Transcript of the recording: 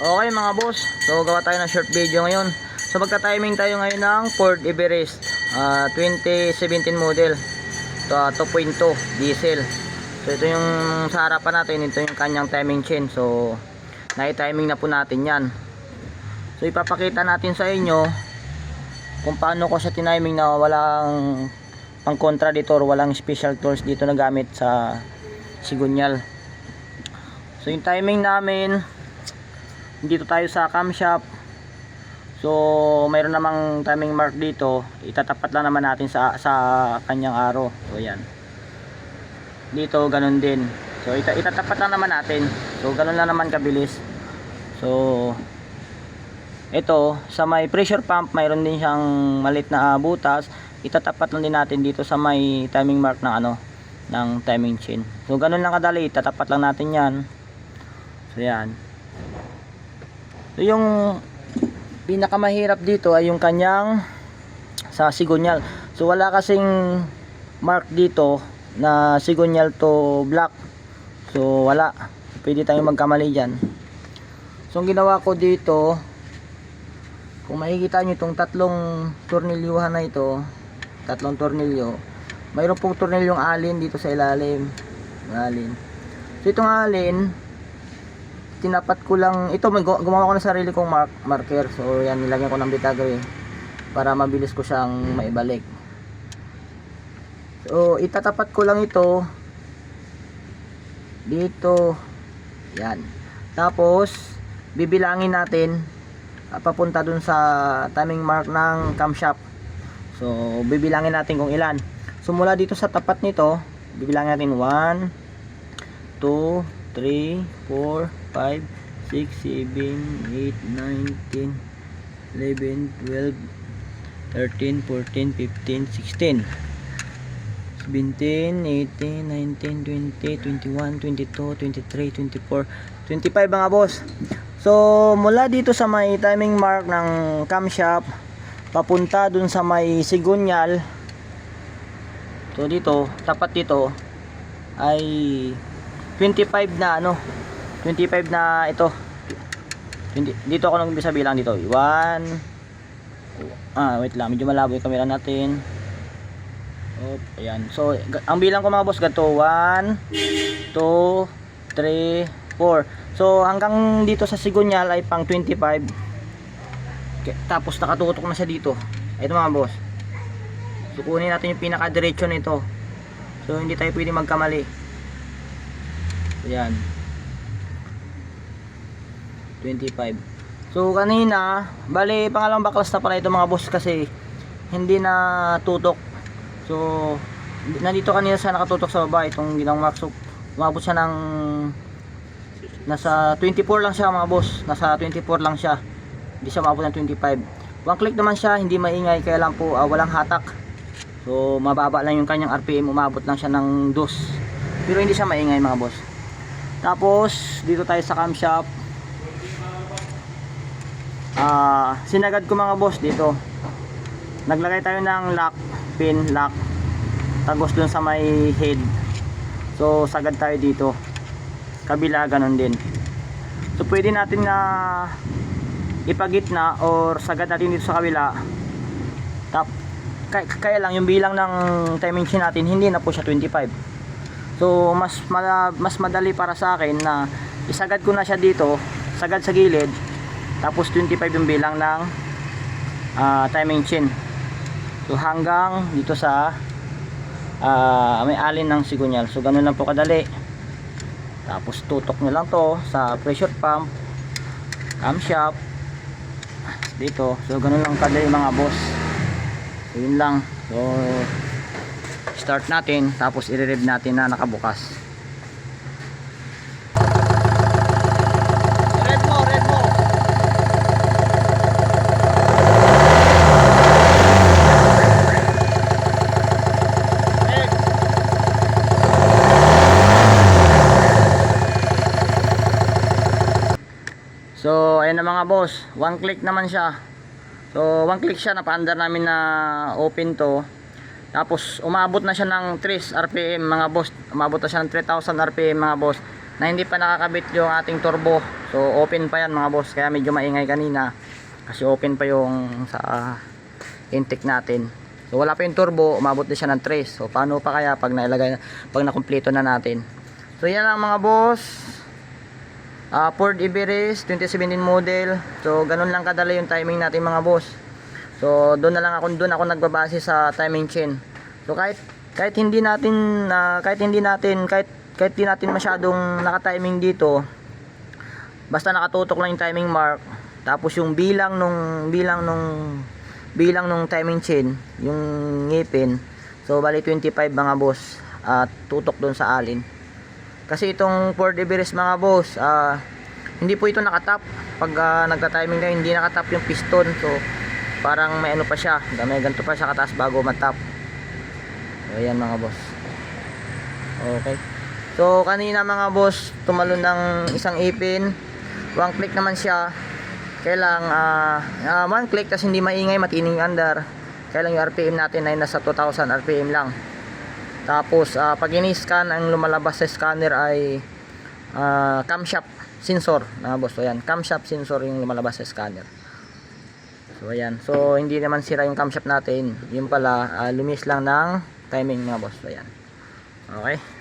Okay mga boss, so gawa tayo ng short video ngayon. So magta-timing tayo ngayon ng Ford Everest ah, 2017 model. Ito ah, 2.2 diesel. So ito yung sa harapan natin, ito yung kanyang timing chain. So nai-timing na po natin 'yan. So ipapakita natin sa inyo kung paano ko sa tiniming na walang pang contradictor, walang special tools dito na gamit sa sigunyal. So yung timing namin dito tayo sa camshaft so mayroon namang timing mark dito. Itatapat lang naman natin sa sa kanyang arrow so yan dito ganun din. So ita itatapat lang naman natin. So ganun lang naman kabilis. So ito sa may pressure pump mayroon din siyang malit na ah, butas. Itatapat lang din natin dito sa may timing mark ng ano ng timing chain. So ganun lang kadali. Itatapat lang natin yan. So yan So yung pinakamahirap dito ay yung kanyang sa sigunyal. So wala kasing mark dito na sigunyal to black. So wala. Pwede tayong magkamali diyan. So ang ginawa ko dito kung makikita nyo itong tatlong tornilyuhan na ito, tatlong tornilyo, mayroon pong tornilyong alin dito sa ilalim. Alin. So itong alin, tinapat ko lang ito may gu- gumawa ko ng sarili kong mark, marker. So yan nilagyan ko ng bitagre para mabilis ko siyang maibalik. So itatapat ko lang ito dito. Yan. Tapos bibilangin natin ah, papunta dun sa timing mark ng camshaft so bibilangin natin kung ilan. So mula dito sa tapat nito bibilangin natin 1 2 3, 4, 5, 6, 7, 8, 9, 10, 11, 12, 13, 14, 15, 16, 17, 18, 19, 20, 21, 22, 23, 24, 25 mga boss. So, mula dito sa may timing mark ng camshaft, papunta dun sa may sigunyal, to dito, tapat dito, ay 25 na ano 25 na ito. 20, dito ako nag sa bilang dito. 1 ah wait lang. Medyo malabo yung camera natin. Oh, ayan. So ang bilang ko mga boss ganito. 1 2 3 4 so hanggang dito sa sigunyal ay pang 25 Okay, tapos nakatutok na siya dito. Ito mga boss. So natin yung pinaka diretso nito. So hindi tayo pwede magkamali. Ayan. 25. So kanina, bali pangalawang baklas na pala ito mga boss kasi hindi na tutok. So nandito kanina sa nakatutok sa baba itong ginang mark. So umabot siya ng nasa 24 lang siya mga boss. Nasa 24 lang siya. Hindi siya umabot ng 25. One click naman siya, hindi maingay kaya lang po ah, walang hatak. So mababa lang yung kanyang RPM, umabot lang siya ng 2. Pero hindi siya maingay mga boss. Tapos, dito tayo sa camshaft. Ah, sinagad ko mga boss dito. Naglagay tayo ng lock, pin, lock. Tagos dun sa may head. So, sagad tayo dito. Kabila, ganun din. So, pwede natin na ipagitna or sagad natin dito sa kabila. Tap, kaya, kaya lang yung bilang ng chain natin hindi na po siya 25 So mas mas madali para sa akin na isagad ko na siya dito, sagad sa gilid. Tapos 25 yung bilang ng ah, timing chain. So hanggang dito sa ah, may alin ng sigunyal. So ganun lang po kadali. Tapos tutok nyo lang to sa pressure pump, camshaft dito. So ganun lang kadali mga boss. So yun lang. So start natin tapos i-rev natin na nakabukas So, ayun na mga boss. One click naman siya. So, one click siya. Napaandar namin na open to. Tapos umabot na siya ng 3 RPM mga boss. Umabot na siya ng 3000 RPM mga boss na hindi pa nakakabit yung ating turbo. So open pa yan mga boss, kaya medyo maingay kanina kasi open pa yung sa intake natin. So wala pa yung turbo, umabot na siya ng 3. So paano pa kaya pag nailagay pag nakumpleto na natin. So yan lang mga boss. Ah, Ford Everest 2017 model. So ganun lang kadali yung timing natin mga boss. So doon na lang ako doon ako nagbabase sa timing chain. So kahit kahit hindi natin na kahit hindi natin kahit kahit hindi natin masyadong naka-timing dito, basta nakatutok lang yung timing mark, tapos yung bilang nung bilang nung bilang nung timing chain, yung ngipin. So bali 25 mga boss at tutok doon sa alin. Kasi itong Ford Everest mga boss, ah, hindi po ito nakatap. Pag ah, nagta-timing kayo, hindi nakatap yung piston. So, parang may ano pa siya. May ganito pa siya kataas bago matap. So, ayan mga boss. Okay. So, kanina mga boss, tumalon ng isang ipin. One click naman siya. Kailang, ah, ah, one click, tas hindi maingay, matining under. Kailang yung RPM natin ay nasa 2000 RPM lang. Tapos uh, pag ini-scan ang lumalabas sa scanner ay uh, camshaft sensor na boss. So ayan, camshaft sensor yung lumalabas sa scanner. So ayan. So hindi naman sira yung camshaft natin. Yung pala uh, lumis lang ng timing mga boss. So ayan. Okay.